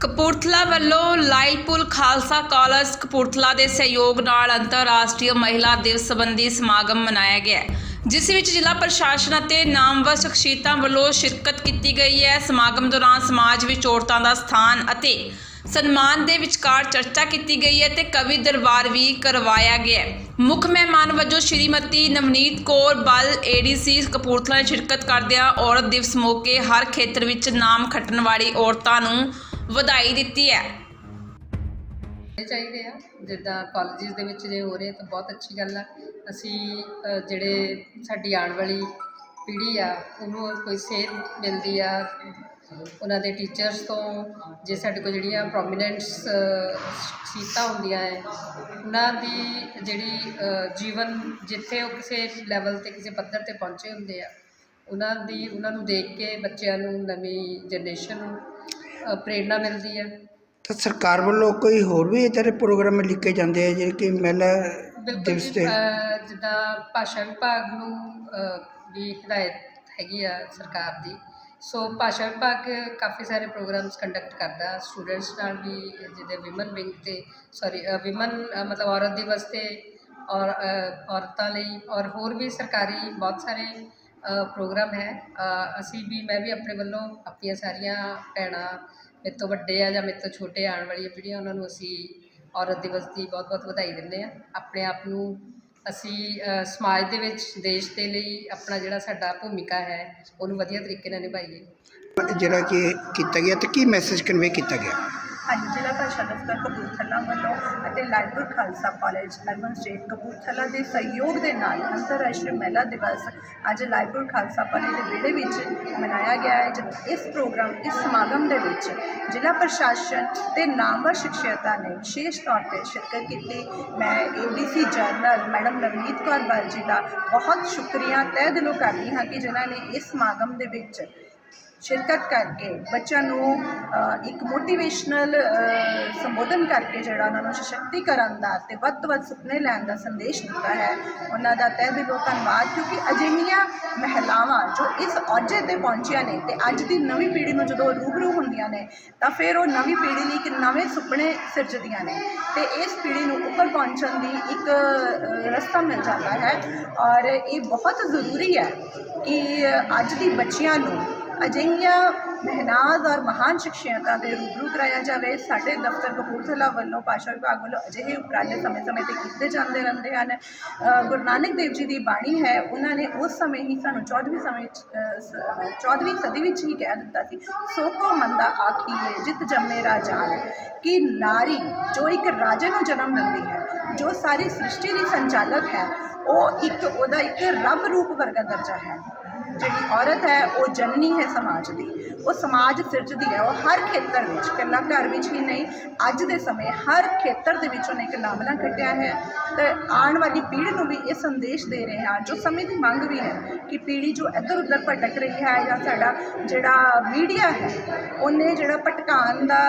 ਕਪੂਰਥਲਾ ਵੱਲੋਂ ਲਾਇਲਪੁਰ ਖਾਲਸਾ ਕਾਲਜ ਕਪੂਰਥਲਾ ਦੇ ਸਹਿਯੋਗ ਨਾਲ ਅੰਤਰਰਾਸ਼ਟਰੀ ਮਹਿਲਾ ਦਿਵਸ ਸੰਬੰਧੀ ਸਮਾਗਮ ਮਨਾਇਆ ਗਿਆ ਜਿਸ ਵਿੱਚ ਜ਼ਿਲ੍ਹਾ ਪ੍ਰਸ਼ਾਸਨ ਅਤੇ ਨਾਮਵਰ ਸ਼ਖਸੀਅਤਾਂ ਵੱਲੋਂ ਸ਼ਿਰਕਤ ਕੀਤੀ ਗਈ ਹੈ। ਸਮਾਗਮ ਦੌਰਾਨ ਸਮਾਜ ਵਿੱਚ ਔਰਤਾਂ ਦਾ ਸਥਾਨ ਅਤੇ ਸਨਮਾਨ ਦੇ ਵਿਚਕਾਰ ਚਰਚਾ ਕੀਤੀ ਗਈ ਹੈ ਤੇ ਕਵੀ ਦਰਬਾਰ ਵੀ ਕਰਵਾਇਆ ਗਿਆ ਮੁੱਖ ਮਹਿਮਾਨ ਵਜੋਂ ਸ਼੍ਰੀਮਤੀ ਨਵਨੀਤ ਕੌਰ ਬਲ ਏਡੀਸੀ ਕਪੂਰਥਲਾ ਨੇ ਸ਼ਿਰਕਤ ਕਰਦਿਆਂ ਔਰਤ ਦਿਵਸ ਮੌਕੇ ਹਰ ਖੇਤਰ ਵਿੱਚ ਨਾਮ ਖੱਟਣ ਵਾਲੀ ਔਰਤਾਂ ਨੂੰ ਵਧਾਈ ਦਿੱਤੀ ਹੈ। ਹੋਣੇ ਚਾਹੀਦੇ ਆ ਜਿੱਦਾਂ ਕਾਲਜਿਸ ਦੇ ਵਿੱਚ ਜੇ ਹੋ ਰਹੇ ਤਾਂ ਬਹੁਤ ਅੱਛੀ ਗੱਲ ਆ। ਅਸੀਂ ਅ, ਜਿਹੜੇ ਸਾਡੀ ਆਉਣ ਵਾਲੀ ਪੀੜ੍ਹੀ ਆ ਉਹਨੂੰ ਕੋਈ ਸੇਧ ਮਿਲਦੀ ਆ। ਉਹਨਾਂ ਦੇ ਟੀਚਰਸ ਤੋਂ ਜੇ ਸਾਡੇ ਕੋਲ ਜਿਹੜੀਆਂ ਪ੍ਰੋਮੀਨੈਂਟਸ ਸ਼ਖਸੀਅਤਾਂ ਹੁੰਦੀਆਂ ਹੈ ਉਹਨਾਂ ਦੀ ਜਿਹੜੀ ਅ, ਜੀਵਨ ਜਿੱਥੇ ਉਹ ਕਿਸੇ ਲੈਵਲ ਤੇ ਕਿਸੇ ਪੱਧਰ ਤੇ ਪਹੁੰਚੇ ਹੁੰਦੇ ਆ ਉਹਨਾਂ ਦੀ ਉਹਨਾਂ ਨੂੰ ਦੇਖ ਕੇ ਬੱਚਿਆਂ ਨੂੰ ਨਵੀਂ ਜਨਰੇਸ਼ਨ ਨੂੰ ਅ, ਪ੍ਰੇਰਣਾ ਮਿਲਦੀ ਹੈ। ਤਾਂ ਸਰਕਾਰ ਵੱਲੋਂ ਕੋਈ ਹੋਰ ਵੀ ਇੱਦਾਂ ਦੇ ਪ੍ਰੋਗਰਾਮ ਲਿਖੇ ਜਾਂਦੇ ਆ ਜਿਹੜੇ ਕਿ ਮਹਿਲਾ ਬਿਲਕੁਲ ਦਿਵਸ ਜੀ, ਤੇ? ਜਿੱਦਾਂ ਭਾਸ਼ਾ ਵਿਭਾਗ ਨੂੰ ਵੀ ਹਦਾਇਤ ਹੈਗੀ ਆ ਸਰਕਾਰ ਦੀ। ਸੋ ਭਾਸ਼ਾ ਵਿਭਾਗ ਕਾਫੀ ਸਾਰੇ ਪ੍ਰੋਗਰਾਮਸ ਕੰਡਕਟ ਕਰਦਾ। ਸਟੂਡੈਂਟਸ ਨਾਲ ਵੀ ਜਿਹਦੇ ਵਿਮਨ ਵਿੰਗ ਤੇ ਸੌਰੀ ਵਿਮਨ ਮਤਲਬ ਔਰਤ ਦਿਵਸ ਤੇ ਔਰ ਔਰਤਾਂ ਲਈ ਔਰ ਹੋਰ ਵੀ ਸਰਕਾਰੀ ਬਹੁਤ ਸਾਰੇ ਪ੍ਰੋਗਰਾਮ ਹੈ। ਅਸੀਂ ਵੀ, ਮੈਂ ਵੀ ਆਪਣੇ ਵੱਲੋਂ ਆਪਣੀਆਂ ਸਾਰੀਆਂ ਭੈਣਾਂ ਮੇਰੇ ਤੋਂ ਵੱਡੇ ਆ ਜਾਂ ਮੇਰੇ ਤੋਂ ਛੋਟੇ ਆਉਣ ਵਾਲੀਆਂ ਪੀੜ੍ਹੀਆਂ, ਉਹਨਾਂ ਨੂੰ ਅਸੀਂ ਔਰਤ ਦਿਵਸ ਦੀ ਬਹੁਤ ਬਹੁਤ ਵਧਾਈ ਦਿੰਦੇ ਆ ਆਪਣੇ ਆਪ ਨੂੰ ਅਸੀਂ ਸਮਾਜ ਦੇ ਵਿੱਚ, ਦੇਸ਼ ਦੇ ਲਈ ਆਪਣਾ ਜਿਹੜਾ ਸਾਡਾ ਭੂਮਿਕਾ ਹੈ, ਉਹਨੂੰ ਵਧੀਆ ਤਰੀਕੇ ਨਾਲ ਨਿਭਾਈਏ। ਜਿਹੜਾ ਕਿ ਕੀਤਾ ਗਿਆ ਤੇ ਕੀ ਮੈਸੇਜ ਕਨਵੇ ਕੀਤਾ ਗਿਆ? ਅੱਜ ਜ਼ਿਲ੍ਹਾ ਭਾਸ਼ਾ ਦਫ਼ਤਰ ਕਪੂਰਥਲਾ ਵੱਲੋਂ ਅਤੇ library Khalsa college urban state Kapurthala ਦੇ ਸਹਿਯੋਗ ਦੇ ਨਾਲ ਅੰਤਰਰਾਸ਼ਟਰੀ ਮਹਿਲਾ ਦਿਵਸ ਅੱਜ ਲਾਇਬ੍ਰੇਰੀ ਖਾਲਸਾ ਕਾਲਜ ਦੇ ਵਿਹੜੇ ਵਿੱਚ ਮਨਾਇਆ ਗਿਆ ਹੈ, ਜਦੋਂ ਇਸ ਪ੍ਰੋਗਰਾਮ, ਇਸ ਸਮਾਗਮ ਦੇ ਵਿੱਚ ਜ਼ਿਲ੍ਹਾ ਪ੍ਰਸ਼ਾਸਨ ਤੇ ਨਾਮਵਰ ਸ਼ਖਸੀਅਤਾਂ ਨੇ ਵਿਸ਼ੇਸ਼ ਤੌਰ ਤੇ ਸ਼ਿਰਕਤ ਕੀਤੀ। ਮੈਂ ABC general madam Navneet Kaur Bal ji ਦਾ ਬਹੁਤ ਸ਼ੁਕਰੀਆ। ਤਹਿ ਦਿਲੋਂ ਕਰਦੀ ਹਾਂ ਕਿ ਜਿਨ੍ਹਾਂ ਨੇ ਇਸ ਸਮਾਗਮ ਦੇ ਵਿੱਚ ਸ਼ਿਰਕਤ ਕਰਕੇ ਬੱਚਿਆਂ ਨੂੰ ਇੱਕ ਮੋਟੀਵੇਸ਼ਨਲ ਸੰਬੋਧਨ ਕਰਕੇ ਜਿਹੜਾ ਉਹਨਾਂ ਨੂੰ ਸਸ਼ਕਤੀਕਰਨ ਦਾ ਤੇ ਵੱਧ ਤੋਂ ਵੱਧ ਸੁਪਨੇ ਲੈਣ ਦਾ ਸੰਦੇਸ਼ ਦਿੱਤਾ ਹੈ। ਉਹਨਾਂ ਦਾ ਤਹਿ ਦਿਲੋਂ ਧੰਨਵਾਦ, ਕਿਉਂਕਿ ਅਜਿਹੀਆਂ ਮਹਿਲਾਵਾਂ ਜੋ ਇਸ ਅਹੁਦੇ ਤੇ ਪਹੁੰਚੀਆਂ ਨੇ ਤੇ ਅੱਜ ਦੀ ਨਵੀਂ ਪੀੜ੍ਹੀ ਨੂੰ ਜਦੋਂ ਰੂਬਰੂ ਹੁੰਦੀਆਂ ਨੇ, ਤਾਂ ਫਿਰ ਉਹ ਨਵੀਂ ਪੀੜ੍ਹੀ ਲਈ ਇੱਕ ਨਵੇਂ ਸੁਪਨੇ ਸਿਰਜਦੀਆਂ ਨੇ ਤੇ ਇਸ ਪੀੜ੍ਹੀ ਨੂੰ ਉੱਪਰ ਪਹੁੰਚਣ ਦੀ ਇੱਕ ਰਸਤਾ ਮਿਲ ਜਾਂਦਾ ਹੈ। ਔਰ ਇਹ ਬਹੁਤ ਜ਼ਰੂਰੀ ਹੈ ਕਿ ਅੱਜ ਦੀ ਬੱਚੀਆਂ ਨੂੰ ਅਜਿਹੀਆਂ ਮਹਿਨਾਜ਼ ਔਰ ਮਹਾਨ ਸ਼ਖਸੀਅਤਾਂ ਦੇ ਰੂਬਰੂ ਕਰਾਇਆ ਜਾਵੇ ਸਾਡੇ ਦਫ਼ਤਰ ਕਪੂਰਥਲਾ ਵੱਲੋਂ ਭਾਸ਼ਾ ਵਿਭਾਗ ਵੱਲੋਂ ਅਜਿਹੇ ਉਪਰਾਲੇ ਸਮੇਂ-ਸਮੇਂ ਤੇ ਕੀਤੇ ਜਾਂਦੇ ਰਹਿੰਦੇ ਹਨ। ਗੁਰੂ ਨਾਨਕ ਦੇਵ ਜੀ ਦੀ ਬਾਣੀ ਹੈ ਉਹਨਾਂ ਨੇ ਉਸ ਸਮੇਂ ਹੀ ਸਾਨੂੰ 14ਵੀਂ ਸਮੇਂ 'ਚ, ਅ, 14ਵੀਂ ਸਦੀ ਵਿੱਚ ਹੀ ਕਹਿ ਦਿੱਤਾ ਸੀ ਸੋ ਕੋ ਮੰਦਾ ਆਖੀਏ ਜਿਤ ਜੰਮੇ ਰਾਜਾਨ ਕਿ ਨਾਰੀ ਜੋ ਇੱਕ ਰਾਜੇ ਨੂੰ ਜਨਮ ਦਿੰਦੀ ਹੈ ਜੋ ਸਾਰੀ ਸ੍ਰਿਸ਼ਟੀ ਦੀ ਸੰਚਾਲਕ ਹੈ ਉਹ ਇੱਕ ਉਹਦਾ ਇੱਕ ਰੱਬ ਰੂਪ ਵਰਗਾ ਦਰਜਾ ਹੈ। ਜਿਹੜੀ ਔਰਤ ਹੈ, ਉਹ ਜਨਨੀ ਹੈ ਸਮਾਜ ਦੀ। ਉਹ ਸਮਾਜ ਸਿਰਜਦੀ ਹੈ। ਉਹ ਹਰ ਖੇਤਰ ਵਿੱਚ, ਇਕੱਲਾ ਘਰ ਵਿੱਚ ਹੀ ਨਹੀਂ, ਅੱਜ ਦੇ ਸਮੇਂ ਹਰ ਖੇਤਰ ਦੇ ਵਿੱਚ ਉਹਨੇ ਇੱਕ ਨਾਮਨਾ ਕੱਟਿਆ ਹੈ। ਤੇ ਆਉਣ ਵਾਲੀ ਪੀੜ੍ਹੀ ਨੂੰ ਵੀ ਇਹ ਸੰਦੇਸ਼ ਦੇ ਰਹੇ ਹਾਂ, ਜੋ ਸਮੇਂ ਦੀ ਮੰਗ ਵੀ ਹੈ ਕਿ ਪੀੜ੍ਹੀ ਜੋ ਇੱਧਰ ਉੱਧਰ ਭਟਕ ਰਹੀ ਹੈ ਜਾਂ ਸਾਡਾ ਜਿਹੜਾ ਮੀਡੀਆ ਹੈ, ਉਹਨੇ ਜਿਹੜਾ ਭਟਕਾਉਣ ਦਾ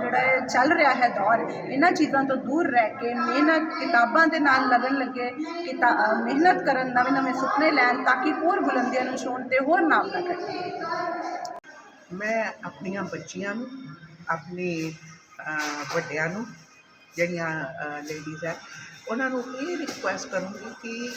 ਜਿਹੜਾ ਇਹ ਚੱਲ ਰਿਹਾ ਹੈ ਦੌਰ, ਇਹਨਾਂ ਚੀਜ਼ਾਂ ਤੋਂ ਦੂਰ ਰਹਿ ਕੇ ਮਿਹਨਤ ਕਿਤਾਬਾਂ ਦੇ ਨਾਲ ਲੱਗਣ ਲੱਗੇ, ਕਿਤਾ ਮਿਹਨਤ ਕਰਨ ਨਵੇਂ ਨਵੇਂ ਸੁਪਨੇ ਲੈਣ, ਤਾਂ ਕਿ ਹੋਰ ਬੁਲੰਦੀਆਂ ਨੂੰ ਛੂਹਣ ਤੇ ਹੋਰ ਨਾਮ ਨਾ ਕੱਢਣ ਮੈਂ ਆਪਣੀਆਂ ਬੱਚੀਆਂ ਨੂੰ, ਆਪਣੇ ਵੱਡਿਆਂ ਨੂੰ, ਜਿਹੜੀਆਂ ਲੇਡੀਜ਼ ਹੈ, ਉਹਨਾਂ ਨੂੰ ਇਹ ਰਿਕੁਐਸਟ ਕਰੂੰਗੀ ਕਿ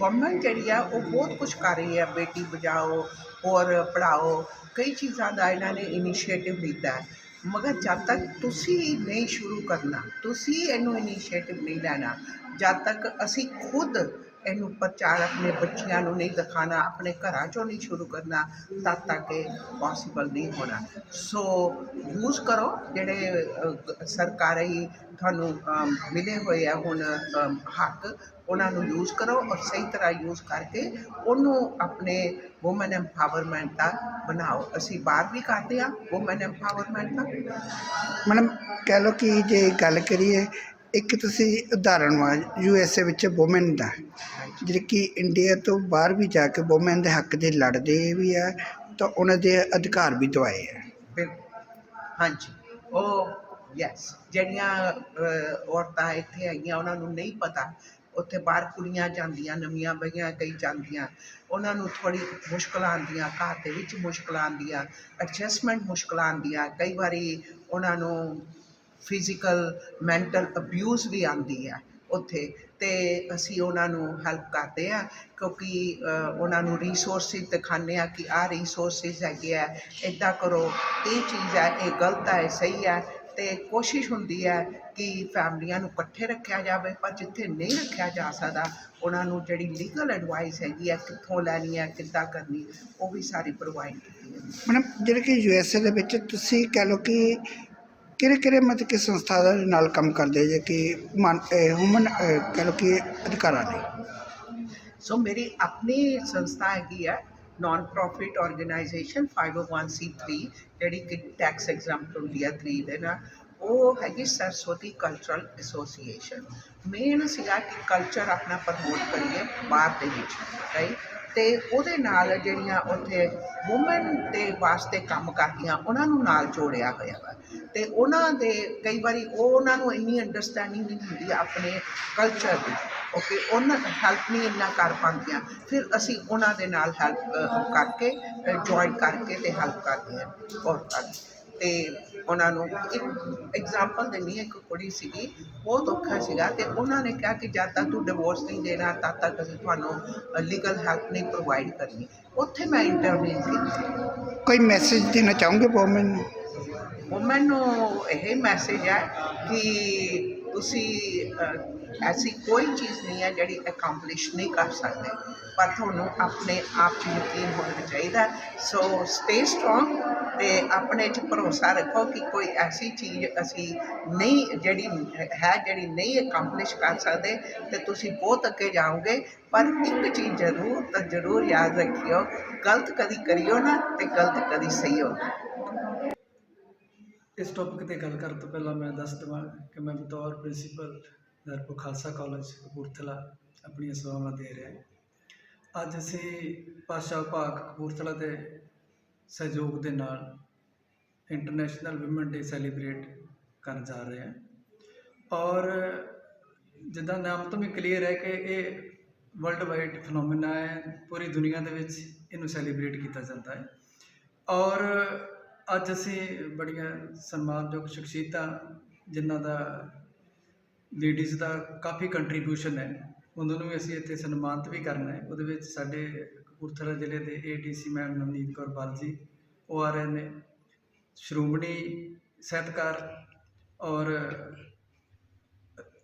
ਗਵਰਨਮੈਂਟ ਜਿਹੜੀ ਆ, ਉਹ ਬਹੁਤ ਕੁਝ ਕਰ ਰਹੀ ਹੈ। ਬੇਟੀ ਬਚਾਓ ਔਰ ਪੜ੍ਹਾਓ, ਕਈ ਚੀਜ਼ਾਂ ਦਾ ਇਹਨਾਂ ਨੇ ਇਨੀਸ਼ੀਏਟਿਵ ਲਿੱਤਾ ਹੈ। ਮਗਰ ਜਦ ਤੱਕ ਤੁਸੀਂ ਨਹੀਂ ਸ਼ੁਰੂ ਕਰਨਾ, ਤੁਸੀਂ ਇਹਨੂੰ ਇਨੀਸ਼ੀਏਟਿਵ ਨਹੀਂ ਲੈਣਾ, ਜਦ ਤੱਕ ਅਸੀਂ ਖੁਦ ਇਹਨੂੰ ਪ੍ਰਚਾਰ ਆਪਣੇ ਬੱਚਿਆਂ ਨੂੰ ਨਹੀਂ ਦਿਖਾਣਾ ਆਪਣੇ ਘਰਾਂ ਚੋਂ ਨਹੀਂ ਸ਼ੁਰੂ ਕਰਨਾ, ਤਦ ਤੱਕ ਇਹ ਪੋਸੀਬਲ ਨਹੀਂ ਹੋਣਾ। ਸੋ ਯੂਜ਼ ਕਰੋ ਜਿਹੜੇ ਸਰਕਾਰੀ ਤੁਹਾਨੂੰ ਮਿਲੇ ਹੋਏ ਆ ਹੁਣ ਹੱਕ, ਉਹਨਾਂ ਨੂੰ ਯੂਜ਼ ਕਰੋ ਔਰ ਸਹੀ ਤਰ੍ਹਾਂ ਯੂਜ਼ ਕਰਕੇ ਉਹਨੂੰ ਆਪਣੇ ਔਮਨ ਐਮਪਾਵਰਮੈਂਟ ਦਾ ਬਣਾਓ। ਅਸੀਂ ਬਾਹਰ ਵੀ ਕਰਦੇ ਆ ਔਮਨ ਐਮਪਾਵਰਮੈਂਟ ਦਾ। ਮੈਡਮ, ਕਹਿ ਲਓ ਕਿ ਜੇ ਗੱਲ ਕਰੀਏ ਇੱਕ ਤੁਸੀਂ ਉਦਾਹਰਣ ਵਾ ਯੂ ਐਸ ਏ ਵਿੱਚ ਵੂਮਨ ਦਾ ਜਿਹੜੇ ਕਿ ਇੰਡੀਆ ਤੋਂ ਬਾਹਰ ਵੀ ਜਾ ਕੇ ਵੂਮਨ ਦੇ ਹੱਕ ਦੇ ਲੜਦੇ ਵੀ ਆ ਤਾਂ ਉਹਨਾਂ ਦੇ ਅਧਿਕਾਰ ਵੀ ਦਵਾਏ ਆ। ਬਿਲਕੁਲ ਹਾਂਜੀ ਉਹ ਯੈਸ ਜਿਹੜੀਆਂ ਅਹ, ਔਰਤਾਂ ਇੱਥੇ ਆਈਆਂ ਉਹਨਾਂ ਨੂੰ ਨਹੀਂ ਪਤਾ ਉੱਥੇ ਬਾਹਰ ਕੁੜੀਆਂ ਜਾਂਦੀਆਂ ਨਵੀਆਂ ਬਈਆਂ ਕਈ ਜਾਂਦੀਆਂ ਉਹਨਾਂ ਨੂੰ ਥੋੜੀ ਮੁਸ਼ਕਲਾਂ ਆਉਂਦੀਆਂ ਘਰ ਦੇ ਵਿੱਚ ਮੁਸ਼ਕਲਾਂ ਆਉਂਦੀਆਂ ਐਡਜਸਟਮੈਂਟ ਮੁਸ਼ਕਲਾਂ ਆਉਂਦੀਆਂ ਕਈ ਵਾਰੀ ਉਹਨਾਂ ਨੂੰ ਫਿਜ਼ੀਕਲ ਮੈਂਟਲ ਅਬਿਊਜ਼ ਵੀ ਆਉਂਦੀ ਹੈ ਉੱਥੇ। ਤੇ ਅਸੀਂ ਉਹਨਾਂ ਨੂੰ ਹੈਲਪ ਕਰਦੇ ਆ ਕਿਉਂਕਿ ਉਹਨਾਂ ਨੂੰ ਰਿਸੋਰਸਿਸ ਦਿਖਾਉਂਦੇ ਆ ਕਿ ਆਹ ਰਿਸੋਰਸਿਸ ਹੈਗੇ ਆ ਇੱਦਾਂ ਕਰੋ, ਇਹ ਚੀਜ਼ ਹੈ, ਇਹ ਗਲਤ ਹੈ ਇਹ ਸਹੀ ਹੈ। ਤੇ ਕੋਸ਼ਿਸ਼ ਹੁੰਦੀ ਹੈ ਕਿ ਫੈਮਲੀਆਂ ਨੂੰ ਇਕੱਠੇ ਰੱਖਿਆ ਜਾਵੇ, ਪਰ ਜਿੱਥੇ ਨਹੀਂ ਰੱਖਿਆ ਜਾ ਸਕਦਾ, ਉਹਨਾਂ ਨੂੰ ਜਿਹੜੀ ਲੀਗਲ ਐਡਵਾਈਸ ਹੈਗੀ ਹੈ, ਕਿੱਥੋਂ ਲੈਣੀ ਹੈ, ਕਿੱਦਾਂ ਕਰਨੀ, ਉਹ ਵੀ ਸਾਰੀ ਪ੍ਰੋਵਾਈਡ ਕੀਤੀ ਹੈ। ਮੈਡਮ, ਜਿਹੜੇ ਕਿ ਯੂ ਐਸ ਏ ਦੇ ਵਿੱਚ ਤੁਸੀਂ ਕਹਿ ਲਓ ਕਿ ਕਿਹੜੇ ਕਿਹੜੇ ਮਤਲਬ ਕਿ ਸੰਸਥਾ ਦੇ ਨਾਲ ਕੰਮ ਕਰਦੇ ਜੇ ਕਿ ਹਿਊਮਨ ਕਹਿ ਲਓ ਕਿ ਅਧਿਕਾਰਾਂ ਲਈ ਸੋ ਮੇਰੀ ਆਪਣੀ ਸੰਸਥਾ ਹੈਗੀ ਹੈ ਨਾਨ ਪ੍ਰੋਫਿਟ ਆਰਗੇਨਾਈਜੇਸ਼ਨ 501c3 ਜਿਹੜੀ ਕਿ ਟੈਕਸ ਐਗਜ਼ਾਮਪਟ ਹੁੰਦੀ ਆ 3 ਦੇ ਨਾਲ। ਉਹ ਹੈਗੀ ਸਰਸਵਤੀ ਕਲਚਰਲ ਐਸੋਸੀਏਸ਼ਨ ਮੇਨ ਸੀਗਾ ਕਿ ਕਲਚਰ ਆਪਣਾ ਪ੍ਰਮੋਟ ਕਰੀਏ ਬਾਹਰ ਦੇ ਵਿੱਚ ਰਾਈਟ ਤੇ ਉਹਦੇ ਨਾਲ ਜਿਹੜੀਆਂ ਉੱਥੇ ਔਮਨ ਦੇ ਵਾਸਤੇ ਕੰਮ ਕਰਦੀਆਂ, ਉਹਨਾਂ ਨੂੰ ਨਾਲ ਜੋੜਿਆ ਹੋਇਆ ਵਾ। ਤੇ ਉਹਨਾਂ ਦੇ ਕਈ ਵਾਰੀ ਉਹ ਉਹਨਾਂ ਨੂੰ ਇੰਨੀ ਅੰਡਰਸਟੈਂਡਿੰਗ ਨਹੀਂ ਹੁੰਦੀ ਆਪਣੇ ਕਲਚਰ ਦੀ ਓਕੇ ਉਹਨਾਂ ਹੈਲਪ ਨਹੀਂ ਇੰਨਾ ਕਰ ਪਾਉਂਦੀਆਂ। ਫਿਰ ਅਸੀਂ ਉਹਨਾਂ ਦੇ ਨਾਲ ਹੈਲਪ ਕਰਕੇ ਜੁਆਇਨ ਕਰਕੇ ਤੇ ਹੈਲਪ ਕਰਦੇ ਹਾਂ ਔਰਤਾਂ ਦੀ ਤੇ ਉਹਨਾਂ ਨੂੰ ਇੱਕ ਐਗਜ਼ਾਮਪਲ ਦਿੰਨੀ ਹਾਂ, ਇੱਕ ਕੁੜੀ ਸੀਗੀ ਬਹੁਤ ਔਖਾ ਸੀਗਾ ਤੇ ਉਹਨਾਂ ਨੇ ਕਿਹਾ ਕਿ ਜਦ ਤੱਕ ਤੂੰ ਡਿਵੋਰਸ ਨਹੀਂ ਦੇਣਾ ਤਦ ਤੱਕ ਅਸੀਂ ਤੁਹਾਨੂੰ ਲੀਗਲ ਹੈਲਪ ਨਹੀਂ ਪ੍ਰੋਵਾਈਡ ਕਰਨੀ। ਉੱਥੇ ਮੈਂ ਇੰਟਰਵਿਊ ਕੀਤੀ। ਕੋਈ ਮੈਸੇਜ ਦੇਣਾ ਚਾਹੋਗੇ ਵੋਮਨ ਨੂੰ? ਵੂਮਨ ਨੂੰ ਇਹ ਮੈਸੇਜ ਹੈ ਕਿ ਤੁਸੀਂ ਐਸੀ ਕੋਈ ਚੀਜ਼ ਨਹੀਂ ਹੈ ਜਿਹੜੀ ਅਕੰਪਲਿਸ਼ ਨਹੀਂ ਕਰ ਸਕਦੇ। ਪਰ ਤੁਹਾਨੂੰ ਆਪਣੇ ਆਪ 'ਚ ਯਕੀਨ ਹੋਣਾ ਚਾਹੀਦਾ ਸੋ ਸਟੇ ਸਟਰੋਂਗ ਤੇ ਆਪਣੇ 'ਚ ਭਰੋਸਾ ਰੱਖੋ ਕਿ ਕੋਈ ਐਸੀ ਚੀਜ਼ ਅਸੀਂ ਨਹੀਂ, ਜਿਹੜੀ ਹੈ, ਜਿਹੜੀ ਨਹੀਂ ਅਕੰਪਲਿਸ਼ ਕਰ ਸਕਦੇ ਤੇ ਤੁਸੀਂ ਬਹੁਤ ਅੱਗੇ ਜਾਓਗੇ। ਪਰ ਇੱਕ ਚੀਜ਼ ਜ਼ਰੂਰ ਤਾਂ ਜ਼ਰੂਰ ਯਾਦ ਰੱਖਿਓ, ਗਲਤ ਕਦੀ ਕਰਿਓ ਨਾ ਤੇ ਗਲਤ ਕਦੀ ਸਹੀ ਹੋਣਾ। ਇਸ ਟੌਪਿਕ ਤੇ ਗੱਲ ਕਰਨ ਤੋਂ ਪਹਿਲਾਂ ਮੈਂ ਦੱਸ ਦੇਵਾਂ ਕਿ ਮੈਂ ਬਤੌਰ ਪ੍ਰਿੰਸੀਪਲ ਦਰਪੁਰ ਖਾਲਸਾ ਕਾਲਜ ਕਪੂਰਥਲਾ ਆਪਣੀਆਂ ਸੇਵਾਵਾਂ ਦੇ ਰਿਹਾ ਅੱਜ ਅਸੀਂ ਭਾਸ਼ਾ ਵਿਭਾਗ ਕਪੂਰਥਲਾ ਦੇ ਸਹਿਯੋਗ ਦੇ ਨਾਲ ਇੰਟਰਨੈਸ਼ਨਲ ਔਮਨ ਡੇ ਸੈਲੀਬ੍ਰੇਟ ਕਰਨ ਜਾ ਰਹੇ ਹਾਂ। ਔਰ ਜਿੱਦਾਂ ਨਾਮ ਤੋਂ ਵੀ ਕਲੀਅਰ ਹੈ ਕਿ ਇਹ ਵਰਲਡ ਵਾਈਡ ਫਨੋਮੇਨਾ ਹੈ, ਪੂਰੀ ਦੁਨੀਆ ਦੇ ਵਿੱਚ ਇਹਨੂੰ ਸੈਲੀਬ੍ਰੇਟ ਕੀਤਾ ਜਾਂਦਾ ਹੈ। ਔਰ ਅੱਜ ਅਸੀਂ ਬੜੀਆਂ ਸਨਮਾਨਯੋਗ ਸ਼ਖਸੀਅਤਾਂ, ਜਿਨ੍ਹਾਂ ਦਾ ਲੇਡੀਜ਼ ਦਾ ਕਾਫੀ ਕੰਟਰੀਬਿਊਸ਼ਨ ਹੈ। ਉਹਨਾਂ ਨੂੰ ਵੀ ਅਸੀਂ ਇੱਥੇ ਸਨਮਾਨਿਤ ਵੀ ਕਰਨਾ ਹੈ। ਉਹਦੇ ਵਿੱਚ ਸਾਡੇ ਕਪੂਰਥਲਾ ਜ਼ਿਲ੍ਹੇ ਦੇ ਏਡੀਸੀ ਮੈਮ ਨਵਨੀਤ ਕੌਰ ਬਾਲ ਜੀ ਉਹ ਆ ਰਹੇ ਨੇ, ਸ਼੍ਰੋਮਣੀ ਸਾਹਿਤਕਾਰ ਔਰ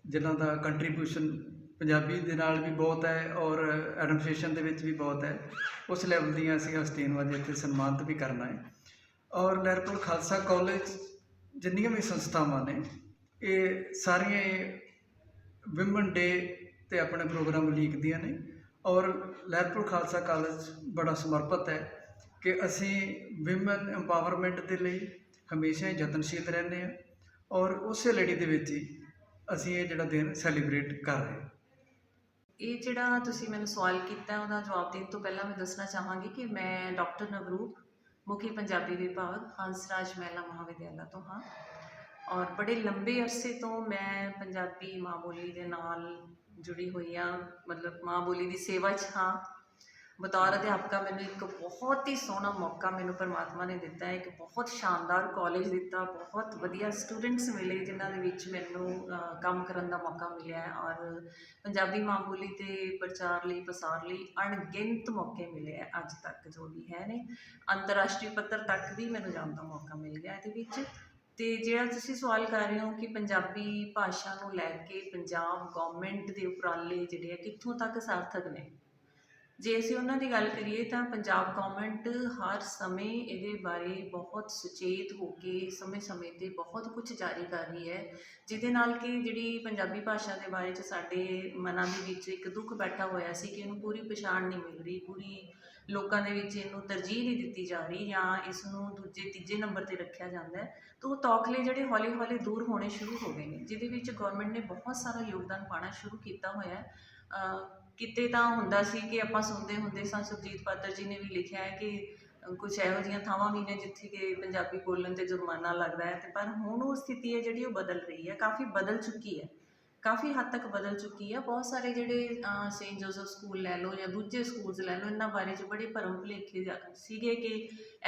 ਜਿਨ੍ਹਾਂ ਦਾ ਕੰਟਰੀਬਿਊਸ਼ਨ ਪੰਜਾਬੀ ਦੇ ਨਾਲ ਵੀ ਬਹੁਤ ਹੈ ਔਰ ਐਡਮਿਨਿਸਟ੍ਰੇਸ਼ਨ ਦੇ ਵਿੱਚ ਵੀ ਬਹੁਤ ਹੈ। ਉਸ ਲੈਵਲ ਦੀਆਂ ਅਸੀਂ ਹਸਤੀਆਂ ਨੂੰ ਅੱਜ ਇੱਥੇ ਸਨਮਾਨਿਤ ਵੀ ਕਰਨਾ ਹੈ। ਔਰ ਲਹਿਰਪੁਰ ਖਾਲਸਾ ਕਾਲਜ ਜਿੰਨੀਆਂ ਵੀ ਸੰਸਥਾਵਾਂ ਨੇ, ਇਹ ਸਾਰੀਆਂ ਵਿਮਨ ਡੇ ਤੇ ਆਪਣੇ ਪ੍ਰੋਗਰਾਮ ਉਲੀਕਦੀਆਂ ਨੇ ਔਰ ਲਹਿਰਪੁਰ ਖਾਲਸਾ ਕਾਲਜ ਬੜਾ ਸਮਰਪਿਤ ਹੈ ਕਿ ਅਸੀਂ ਵਿਮਨ ਐਮਪਾਵਰਮੈਂਟ ਦੇ ਲਈ ਹਮੇਸ਼ਾ ਹੀ ਯਤਨਸ਼ੀਲ ਰਹਿੰਦੇ ਹਾਂ ਔਰ ਉਸੇ ਲੜੀ ਦੇ ਵਿੱਚ ਹੀ ਅਸੀਂ ਇਹ ਜਿਹੜਾ ਦਿਨ ਸੈਲੀਬ੍ਰੇਟ ਕਰ ਰਹੇ ਹਾਂ। ਇਹ ਜਿਹੜਾ ਤੁਸੀਂ ਮੈਨੂੰ ਸਵਾਲ ਕੀਤਾ ਉਹਦਾ ਜਵਾਬ ਦੇਣ ਤੋਂ ਪਹਿਲਾਂ ਮੈਂ ਦੱਸਣਾ ਚਾਹਾਂਗੀ ਕਿ ਮੈਂ ਡਾਕਟਰ ਨਵਰੂਪ ਮੁਖੀ ਪੰਜਾਬੀ ਵਿਭਾਗ ਹੰਸਰਾਜ ਮਹਿਲਾ ਮਹਾਵਿਦਿਆਲਾ ਤੋਂ ਹਾਂ। ਔਰ ਬੜੇ ਲੰਬੇ ਅਰਸੇ ਤੋਂ ਮੈਂ ਪੰਜਾਬੀ ਮਾਂ ਬੋਲੀ ਦੇ ਨਾਲ ਜੁੜੀ ਹੋਈ ਹਾਂ। ਮਤਲਬ ਮਾਂ ਬੋਲੀ ਦੀ ਸੇਵਾ 'ਚ ਹਾਂ। ਬਤੌਰ ਅਧਿਆਪਕਾ ਮੈਨੂੰ ਇੱਕ ਬਹੁਤ ਹੀ ਸੋਹਣਾ ਮੌਕਾ ਮੈਨੂੰ ਪਰਮਾਤਮਾ ਨੇ ਦਿੱਤਾ ਹੈ ਇੱਕ ਬਹੁਤ ਸ਼ਾਨਦਾਰ ਕਾਲਜ ਦਿੱਤਾ, ਬਹੁਤ ਵਧੀਆ ਸਟੂਡੈਂਟਸ ਮਿਲੇ ਜਿਨ੍ਹਾਂ ਦੇ ਵਿੱਚ ਮੈਨੂੰ ਕੰਮ ਕਰਨ ਦਾ ਮੌਕਾ ਮਿਲਿਆ ਹੈ ਔਰ ਪੰਜਾਬੀ ਮਾਂ ਬੋਲੀ ਦੇ ਪ੍ਰਚਾਰ ਲਈ, ਪਸਾਰ ਲਈ ਅਣਗਿਣਤ ਮੌਕੇ ਮਿਲੇ ਹੈ ਅੱਜ ਤੱਕ ਜੋ ਵੀ ਹੈ ਨੇ। ਅੰਤਰਰਾਸ਼ਟਰੀ ਪੱਧਰ ਤੱਕ ਵੀ ਮੈਨੂੰ ਜਾਣ ਦਾ ਮੌਕਾ ਮਿਲ ਗਿਆ ਇਹਦੇ ਵਿੱਚ। ਤੇ ਜਿਹੜਾ ਤੁਸੀਂ ਸਵਾਲ ਕਰ ਰਹੇ ਹੋ ਕਿ ਪੰਜਾਬੀ ਭਾਸ਼ਾ ਨੂੰ ਲੈ ਕੇ ਪੰਜਾਬ ਗਵਰਨਮੈਂਟ ਦੇ ਉਪਰਾਲੇ ਜਿਹੜੇ ਆ ਕਿੱਥੋਂ ਤੱਕ ਸਾਰਥਕ ਨੇ? ਜੇ ਅਸੀਂ ਉਹਨਾਂ ਦੀ ਗੱਲ ਕਰੀਏ ਤਾਂ ਪੰਜਾਬ ਗਵਰਨਮੈਂਟ ਹਰ ਸਮੇਂ ਇਹਦੇ ਬਾਰੇ ਬਹੁਤ ਸੁਚੇਤ ਹੋ ਕੇ ਸਮੇਂ-ਸਮੇਂ ਤੇ ਬਹੁਤ ਕੁਝ ਜਾਰੀ ਕਰ ਰਹੀ ਹੈ, ਜਿਹਦੇ ਨਾਲ ਕਿ ਜਿਹੜੀ ਪੰਜਾਬੀ ਭਾਸ਼ਾ ਦੇ ਬਾਰੇ 'ਚ ਸਾਡੇ ਮਨਾਂ ਦੇ ਵਿੱਚ ਇੱਕ ਦੁੱਖ ਬੈਠਾ ਹੋਇਆ ਸੀ ਕਿ ਇਹਨੂੰ ਪੂਰੀ ਪਛਾਣ ਨਹੀਂ ਮਿਲ ਰਹੀ, ਪੂਰੀ ਲੋਕਾਂ ਦੇ ਵਿੱਚ ਇਹਨੂੰ ਤਰਜੀਹ ਨਹੀਂ ਦਿੱਤੀ ਜਾ ਰਹੀ ਜਾਂ ਇਸ ਨੂੰ ਦੂਜੇ, ਤੀਜੇ ਨੰਬਰ ਤੇ ਰੱਖਿਆ ਜਾਂਦਾ ਹੈ, ਤਾਂ ਉਹ ਤੌਖਲੇ ਜਿਹੜੇ ਹੌਲੀ-ਹੌਲੀ ਦੂਰ ਹੋਣੇ ਸ਼ੁਰੂ ਹੋ ਗਏ ਨੇ, ਜਿਹਦੇ ਵਿੱਚ ਗਵਰਨਮੈਂਟ ਨੇ ਬਹੁਤ ਸਾਰਾ ਯੋਗਦਾਨ ਪਾਣਾ ਸ਼ੁਰੂ ਕੀਤਾ ਹੋਇਆ ਹੈ। ਕਿਤੇ ਤਾਂ ਹੁੰਦਾ ਸੀ ਕਿ ਆਪਾਂ ਸੁਣਦੇ ਹੁੰਦੇ ਸਾਂ, ਸੁਰਜੀਤ ਪਾਤਰ ਜੀ ਨੇ ਵੀ ਲਿਖਿਆ ਹੈ ਕਿ ਕੁਝ ਇਹੋ ਜਿਹੀਆਂ ਥਾਵਾਂ ਵੀ ਨੇ ਜਿੱਥੇ ਕਿ ਪੰਜਾਬੀ ਬੋਲਣ ਤੇ ਜੁਰਮਾਨਾ ਲੱਗਦਾ ਹੈ ਤੇ ਪਰ ਹੁਣ ਉਹ ਸਥਿਤੀ ਹੈ ਜਿਹੜੀ ਉਹ ਬਦਲ ਰਹੀ ਹੈ, ਕਾਫੀ ਬਦਲ ਚੁੱਕੀ ਹੈ, ਕਾਫੀ ਹੱਦ ਤੱਕ ਬਦਲ ਚੁੱਕੀ ਹੈ। ਬਹੁਤ ਸਾਰੇ ਜਿਹੜੇ ਸੇਂਟ ਜੋਸਫ ਸਕੂਲ ਲੈ ਲਓ ਜਾਂ ਦੂਜੇ ਸਕੂਲਸ ਲੈ ਲਓ, ਇਹਨਾਂ ਬਾਰੇ 'ਚ ਬੜੇ ਭਰਮ ਭੁਲੇਖੇ ਜਾ- ਸੀਗੇ ਕਿ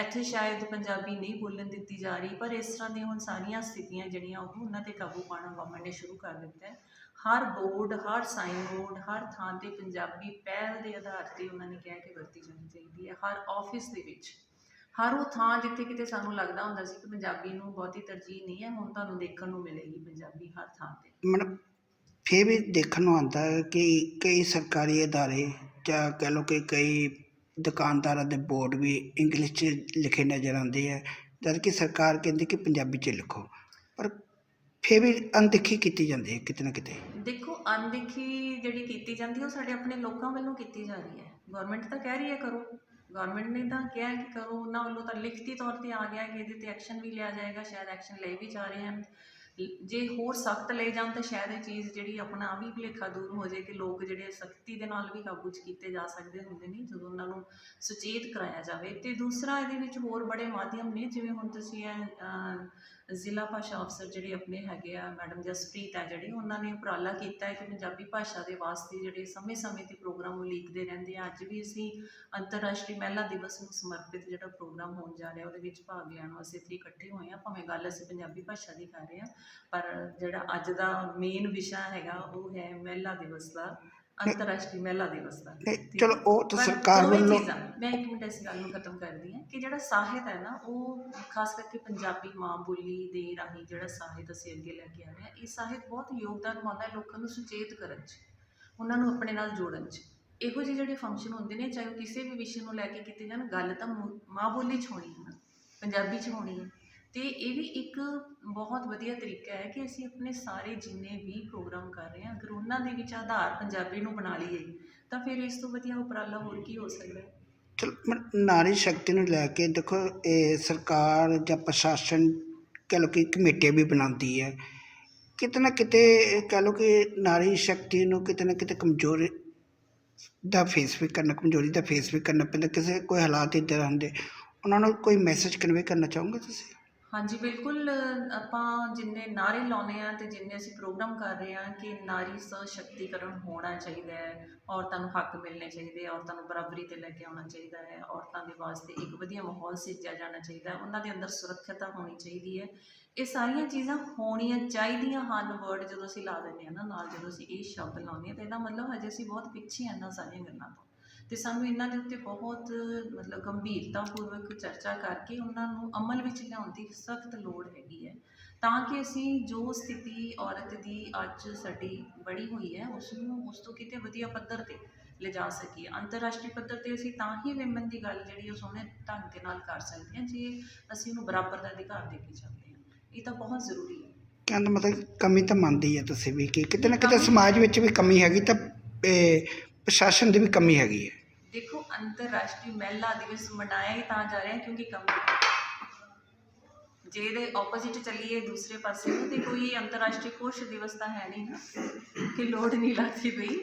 ਇੱਥੇ ਸ਼ਾਇਦ ਪੰਜਾਬੀ ਨਹੀਂ ਬੋਲਣ ਦਿੱਤੀ ਜਾ ਰਹੀ, ਪਰ ਇਸ ਤਰ੍ਹਾਂ ਦੀਆਂ ਹੁਣ ਸਾਰੀਆਂ ਸਥਿਤੀਆਂ ਜਿਹੜੀਆਂ ਉਹ ਉਹਨਾਂ ਤੇ ਕਾਬੂ ਪਾਉਣਾ ਗਵਰਨਮੈਂਟ ਨੇ ਸ਼ੁਰੂ ਕਰ ਦਿੱਤਾ ਹੈ। ਹਰ ਬੋਰਡ, ਹਰ ਸਾਈਨ ਬੋਰਡ ਹਰ ਥਾਂ ਤੇ ਪੰਜਾਬੀ ਪਹਿਲ ਦੇ ਆਧਾਰ ਤੇ ਉਹਨਾਂ ਨੇ ਕਿਹਾ ਕਿ ਵਰਤੀ ਜਾਣੀ ਚਾਹੀਦੀ ਹੈ, ਹਰ ਆਫਿਸ ਦੇ ਵਿੱਚ। ਹਰ ਉਹ ਥਾਂ ਜਿੱਥੇ ਕਿਤੇ ਸਾਨੂੰ ਲੱਗਦਾ ਹੁੰਦਾ ਸੀ ਕਿ ਪੰਜਾਬੀ ਨੂੰ ਬਹੁਤੀ ਤਰਜੀਹ ਨਹੀਂ ਹੈ, ਹੁਣ ਤੁਹਾਨੂੰ ਦੇਖਣ ਨੂੰ ਮਿਲੇਗੀ ਪੰਜਾਬੀ ਹਰ ਥਾਂ ਤੇ। ਮਤਲਬ ਫਿਰ ਵੀ ਦੇਖਣ ਨੂੰ ਆਉਂਦਾ ਹੈ ਕਿ ਕਈ ਸਰਕਾਰੀ ਅਦਾਰੇ ਜਾਂ ਕਹਿ ਲਓ ਕਿ ਕਈ ਦੁਕਾਨਦਾਰਾਂ ਦੇ ਬੋਰਡ ਵੀ ਇੰਗਲਿਸ਼ 'ਚ ਲਿਖੇ ਨਜ਼ਰ ਆਉਂਦੇ ਆ, ਜਦ ਕਿ ਸਰਕਾਰ ਕਹਿੰਦੀ ਕਿ ਪੰਜਾਬੀ 'ਚ ਲਿਖੋ। ਪਰ ਫਿਰ ਵੀ ਅਣਦੇਖੀ ਕੀਤੀ ਜਾਂਦੀ ਹੈ ਕਿਤੇ ਨਾ ਕਿਤੇ। ਦੇਖੋ, ਅਣਦੇਖੀ ਜਿਹੜੀ ਕੀਤੀ ਜਾਂਦੀ ਹੈ, ਉਹ ਸਾਡੇ ਆਪਣੇ ਲੋਕਾਂ ਵੱਲੋਂ ਕੀਤੀ ਜਾ ਰਹੀ ਹੈ। ਗਵਰਨਮੈਂਟ ਤਾਂ ਕਹਿ ਰਹੀ ਹੈ, ਕਰੋ। ਗਵਰਨਮੈਂਟ ਨੇ ਤਾਂ ਕਿਹਾ ਕਿ ਕਰੋ। ਉਹਨਾਂ ਵੱਲੋਂ ਤਾਂ ਲਿਖਤੀ ਤੌਰ ਤੇ ਆ ਗਿਆ ਕਿ ਇਹਦੇ ਤੇ ਐਕਸ਼ਨ ਵੀ ਲਿਆ ਜਾਏਗਾ, ਸ਼ਾਇਦ ਐਕਸ਼ਨ ਲਏ ਵੀ ਜਾ ਰਹੇ ਹਨ। ਜੇ ਹੋਰ ਸਖਤ ਲਏ ਜਾਣ ਤਾਂ ਸ਼ਾਇਦ ਇਹ ਚੀਜ਼ ਜਿਹੜੀ ਆਪਣਾ ਆਹ ਵੀ ਭੁਲੇਖਾ ਦੂਰ ਹੋ ਜਾਏ ਕਿ ਲੋਕ ਜਿਹੜੇ ਸਖਤੀ ਦੇ ਨਾਲ ਵੀ ਕਾਬੂ 'ਚ ਕੀਤੇ ਜਾ ਸਕਦੇ ਹੁੰਦੇ ਨੇ, ਜਦੋਂ ਉਹਨਾਂ ਨੂੰ ਸੁਚੇਤ ਕਰਾਇਆ ਜਾਵੇ। ਤੇ ਦੂਸਰਾ ਇਹਦੇ ਵਿੱਚ ਹੋਰ ਬੜੇ ਮਾਧਿਅਮ ਨੇ, ਜਿਵੇਂ ਹੁਣ ਤੁਸੀਂ ਇਹ ਜ਼ਿਲ੍ਹਾ ਭਾਸ਼ਾ ਅਫਸਰ ਜਿਹੜੇ ਆਪਣੇ ਹੈਗੇ ਆ, ਮੈਡਮ ਜਸਪ੍ਰੀਤ ਹੈ ਜਿਹੜੇ, ਉਹਨਾਂ ਨੇ ਉਪਰਾਲਾ ਕੀਤਾ ਹੈ ਕਿ ਪੰਜਾਬੀ ਭਾਸ਼ਾ ਦੇ ਵਾਸਤੇ ਜਿਹੜੇ ਸਮੇਂ-ਸਮੇਂ ਤੇ ਪ੍ਰੋਗਰਾਮ ਉਲੀਕਦੇ ਰਹਿੰਦੇ ਆ। ਅੱਜ ਵੀ ਅਸੀਂ ਅੰਤਰਰਾਸ਼ਟਰੀ ਮਹਿਲਾ ਦਿਵਸ ਨੂੰ ਸਮਰਪਿਤ ਜਿਹੜਾ ਪ੍ਰੋਗਰਾਮ ਹੋਣ ਜਾ ਰਿਹਾ, ਉਹਦੇ ਵਿੱਚ ਭਾਗ ਲੈਣ ਵਾਸਤੇ ਇੱਥੇ ਇਕੱਠੇ ਹੋਏ ਆ। ਭਾਵੇਂ ਗੱਲ ਅਸੀਂ ਪੰਜਾਬੀ ਭਾਸ਼ਾ ਦੀ ਕਰ ਰਹੇ ਆ, ਪਰ ਜਿਹੜਾ ਅੱਜ ਦਾ ਮੇਨ ਵਿਸ਼ਾ ਹੈਗਾ, ਉਹ ਹੈ ਮਹਿਲਾ ਦਿਵਸ ਦਾ। ਅੰਤਰਰਾਸ਼ਟਰੀ ਮਹਿਲਾ ਦਿਵਸ ਦਾ। ਨਹੀਂ ਚਲੋ ਉਹ ਤਾਂ ਪਰ ਸਰਕਾਰ ਦੋਵੇਂ ਵੱਲੋਂ ਚੀਜ਼ਾਂ, ਮੈਂ ਇੱਕ ਮਿੰਟ ਇਸ ਗੱਲ ਨੂੰ ਖਤਮ ਕਰਦੀ ਹਾਂ ਕਿ ਜਿਹੜਾ ਸਾਹਿਤ ਹੈ ਨਾ ਉਹ ਖਾਸ ਕਰਕੇ ਪੰਜਾਬੀ ਮਾਂ ਬੋਲੀ ਦੇ ਰਾਹੀਂ ਜਿਹੜਾ ਸਾਹਿਤ ਅਸੀਂ ਅੱਗੇ ਲੈ ਕੇ ਆ ਰਹੇ ਹਾਂ ਇਹ ਸਾਹਿਤ ਬਹੁਤ ਯੋਗਦਾਨ ਪਾਉਂਦਾ ਹੈ ਲੋਕਾਂ ਨੂੰ ਸੁਚੇਤ ਕਰਨ 'ਚ ਉਹਨਾਂ ਨੂੰ ਆਪਣੇ ਨਾਲ ਜੋੜਨ 'ਚ। ਇਹੋ ਜਿਹੇ ਜਿਹੜੇ ਫੰਕਸ਼ਨ ਹੁੰਦੇ ਨੇ ਚਾਹੇ ਉਹ ਕਿਸੇ ਵੀ ਵਿਸ਼ੇ ਨੂੰ ਲੈ ਕੇ ਕੀਤੇ ਜਾਣ ਗੱਲ ਤਾਂ ਮੂ- ਮਾਂ ਬੋਲੀ 'ਚ ਹੋਣੀ ਹੈ ਨਾ ਪੰਜਾਬੀ 'ਚ ਹੋਣੀ ਹੈ। ਤੇ ਇਹ ਵੀ ਇੱਕ ਬਹੁਤ ਵਧੀਆ ਤਰੀਕਾ ਹੈ ਕਿ ਅਸੀਂ ਆਪਣੇ ਸਾਰੇ ਜਿੰਨੇ ਵੀ ਪ੍ਰੋਗਰਾਮ ਕਰ ਰਹੇ ਹਾਂ, ਅਗਰ ਉਹਨਾਂ ਦੇ ਵਿੱਚ ਆਧਾਰ ਪੰਜਾਬੀ ਨੂੰ ਬਣਾ ਲਈਏ, ਤਾਂ ਫਿਰ ਇਸ ਤੋਂ ਵਧੀਆ ਉਪਰਾਲਾ ਹੋਰ ਕੀ ਹੋ ਸਕਦਾ ਹੈ? ਚਲੋ, ਮ- ਨਾਰੀ ਸ਼ਕਤੀ ਨੂੰ ਲੈ ਕੇ ਦੇਖੋ, ਇਹ ਸਰਕਾਰ ਜਾਂ ਪ੍ਰਸ਼ਾਸਨ ਕਹਿ ਲਓ ਕਿ ਕਮੇਟੀ ਵੀ ਬਣਾਉਂਦੀ ਹੈ। ਕਿਤੇ ਨਾ ਕਿਤੇ ਕਹਿ ਲਓ ਕਿ ਨਾਰੀ ਸ਼ਕਤੀ ਨੂੰ ਕਿਤੇ ਨਾ ਕਿਤੇ ਕਮਜ਼ੋਰੀ ਦਾ ਫੇਸ ਵੀ ਕਰਨਾ, ਕਮਜ਼ੋਰੀ ਦਾ ਫੇਸ ਵੀ ਕਰਨਾ ਪੈਂਦਾ, ਕਿਸੇ ਕੋਈ ਹਾਲਾਤ ਇੱਦਾਂ ਹੁੰਦੇ, ਉਹਨਾਂ ਨੂੰ ਕੋਈ ਮੈਸੇਜ ਕਨਵੇ ਕਰਨਾ ਚਾਹੋਗੇ ਤੁਸੀਂ? ਹਾਂਜੀ, ਬਿਲਕੁਲ, ਆਪਾਂ ਜਿੰਨੇ ਨਾਰੇ ਲਾਉਂਦੇ ਆ ਤੇ ਜਿੰਨੇ ਅਸੀਂ ਪ੍ਰੋਗਰਾਮ ਕਰ ਰਹੇ ਆ ਕਿ ਨਾਰੀ ਸਸ਼ਕਤੀਕਰਨ ਹੋਣਾ ਚਾਹੀਦਾ ਹੈ, ਔਰਤਾਂ ਨੂੰ ਹੱਕ ਮਿਲਣੇ ਚਾਹੀਦੇ ਔਰਤਾਂ ਨੂੰ ਬਰਾਬਰੀ ਤੇ ਲੈ ਕੇ ਆਉਣਾ ਚਾਹੀਦਾ ਹੈ, ਔਰਤਾਂ ਦੇ ਵਾਸਤੇ ਇੱਕ ਵਧੀਆ ਮਾਹੌਲ ਸਿਰਜਿਆ ਜਾਣਾ ਚਾਹੀਦਾ ਉਹਨਾਂ ਦੇ ਅੰਦਰ ਸੁਰੱਖਿਅਤਾ ਹੋਣੀ ਚਾਹੀਦੀ ਹੈ। ਇਹ ਸਾਰੀਆਂ ਚੀਜ਼ਾਂ ਹੋਣੀਆਂ ਚਾਹੀਦੀਆਂ ਹਨ ਵਰਡ ਜਦੋਂ ਅਸੀਂ ਲਾ ਦਿੰਦੇ ਆ ਨਾ ਨਾਲ ਜਦੋਂ ਅਸੀਂ ਇਹ ਸ਼ਬਦ ਲਾਉਂਦੇ ਆ ਤਾਂ ਇਹਦਾ ਮਤਲਬ ਹਜੇ ਅਸੀਂ ਬਹੁਤ ਪਿੱਛੇ ਆ ਇਹਨਾਂ ਸਾਰੀਆਂ ਗੱਲਾਂ ਤੋਂ। ਤੇ ਸਾਨੂੰ ਇਹਨਾਂ ਦੇ ਉੱਤੇ ਬਹੁਤ ਮਤਲਬ ਗੰਭੀਰਤਾਪੂਰਵਕ ਚਰਚਾ ਕਰਕੇ ਉਹਨਾਂ ਨੂੰ ਅਮਲ ਵਿੱਚ ਲਿਆਉਣ ਦੀ ਸਖਤ ਲੋੜ ਹੈਗੀ ਹੈ। ਤਾਂ ਕਿ ਅਸੀਂ ਜੋ ਸਥਿਤੀ ਔਰਤ ਦੀ ਅੱਜ ਸਾਡੀ ਬੜੀ ਹੋਈ ਹੈ ਉਸ ਨੂੰ ਉਸ ਤੋਂ ਕਿਤੇ ਵਧੀਆ ਪੱਧਰ ਤੇ ਲਿਜਾ ਸਕੀਏ। ਅੰਤਰਰਾਸ਼ਟਰੀ ਪੱਧਰ ਤੇ ਅਸੀਂ ਤਾਂ ਹੀ ਵਿਮਨ ਦੀ ਗੱਲ ਜਿਹੜੀ ਉਹ ਸੋਹਣੇ ਢੰਗ ਦੇ ਨਾਲ ਕਰ ਸਕਦੇ ਹਾਂ ਜੇ ਅਸੀਂ ਉਹਨੂੰ ਬਰਾਬਰ ਦਾ ਅਧਿਕਾਰ ਦੇ ਕੇ ਚੱਲਦੇ ਹਾਂ। ਇਹ ਤਾਂ ਬਹੁਤ ਜ਼ਰੂਰੀ ਹੈ। ਕਹਿਣ ਦਾ ਮਤਲਬ ਕਮੀ ਤਾਂ ਮੰਨਦੀ ਹੈ ਤੁਸੀਂ ਵੀ ਕਿ ਕਿਤੇ ਨਾ ਕਿਤੇ ਸਮਾਜ ਵਿੱਚ ਵੀ ਕਮੀ ਹੈਗੀ ਤਾਂ ਇਹ ਪ੍ਰਸ਼ਾਸਨ ਦੀ ਵੀ ਕਮੀ ਹੈਗੀ ਹੈ। ਦੇਖੋ, ਅੰਤਰਰਾਸ਼ਟਰੀ ਮਹਿਲਾ ਦਿਵਸ ਮਨਾਇਆ ਹੀ ਤਾਂ ਜਾ ਰਿਹਾ ਕਿਉਂਕਿ ਕਮ ਜੇ ਇਹਦੇ ਆਪੋਜ਼ਿਟ ਚੱਲੀਏ ਦੂਸਰੇ ਪਾਸੇ ਨੂੰ ਤੇ ਕੋਈ ਅੰਤਰਰਾਸ਼ਟਰੀ ਪੁਰਸ਼ ਦਿਵਸ ਤਾਂ ਹੈ ਨਹੀਂ ਨਾ, ਕਿ ਲੋੜ ਨਹੀਂ ਲੱਗਦੀ ਪਈ।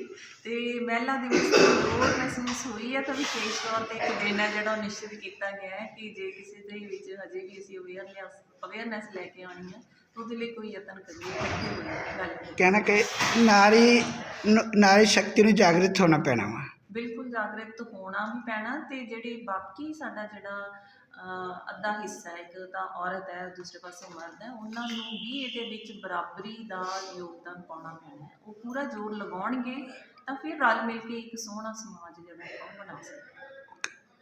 ਤੇ ਮਹਿਲਾ ਦਿਵਸ ਦੀ ਲੋੜ ਮਹਿਸੂਸ ਹੋਈ ਹੈ ਤਾਂ ਵਿਸ਼ੇਸ਼ ਤੌਰ ਤੇ ਇੱਕ ਦਿਨ ਹੈ ਜਿਹੜਾ ਨਿਸ਼ਚਿਤ ਕੀਤਾ ਗਿਆ ਹੈ ਕਿ ਜੇ ਕਿਸੇ ਦੇ ਵਿੱਚ ਹਜੇ ਵੀ ਅਸੀਂ ਅਵੇਅਰਨੈਸ ਅਵੇਅਰਨੈਸ ਲੈ ਕੇ ਆਉਣੀ ਹੈ ਉਹਦੇ ਲਈ ਕੋਈ ਯਤਨ ਕਰੀਏ ਇਕੱਠੇ ਹੋ ਕੇ ਗੱਲ ਕਰੀਏ। ਕਹਿਣਾ ਕਿ ਨਾਰੀ ਨੂੰ- ਨਾਰੀ ਸ਼ਕਤੀ ਨੂੰ ਜਾਗਰਿਤ ਹੋਣਾ ਪੈਣਾ ਵਾ। ਬਿਲਕੁਲ ਜਾਗਰੂਕ ਹੋਣਾ ਵੀ ਪੈਣਾ ਤੇ ਜਿਹੜੇ ਬਾਕੀ ਸਾਡਾ ਜਿਹੜਾ ਅਹ, ਅੱਧਾ ਹਿੱਸਾ ਹੈ, ਇੱਕ ਤਾਂ ਔਰਤ ਹੈ ਦੂਸਰੇ ਪਾਸੇ ਮਰਦ ਹੈ ਉਹਨਾਂ ਨੂੰ ਵੀ ਇਹਦੇ ਵਿੱਚ ਬਰਾਬਰੀ ਦਾ ਯੋਗਦਾਨ ਪਾਉਣਾ ਪੈਣਾ ਹੈ। ਉਹ ਪੂਰਾ ਜ਼ੋਰ ਲਗਾਉਣਗੇ ਤਾਂ ਫਿਰ ਰਲ ਮਿਲ ਕੇ ਇੱਕ ਸੋਹਣਾ ਸਮਾਜ ਜਿਹੜਾ ਹੈ ਉਹ ਬਣਾ ਸਕਦੇ ਹਾਂ।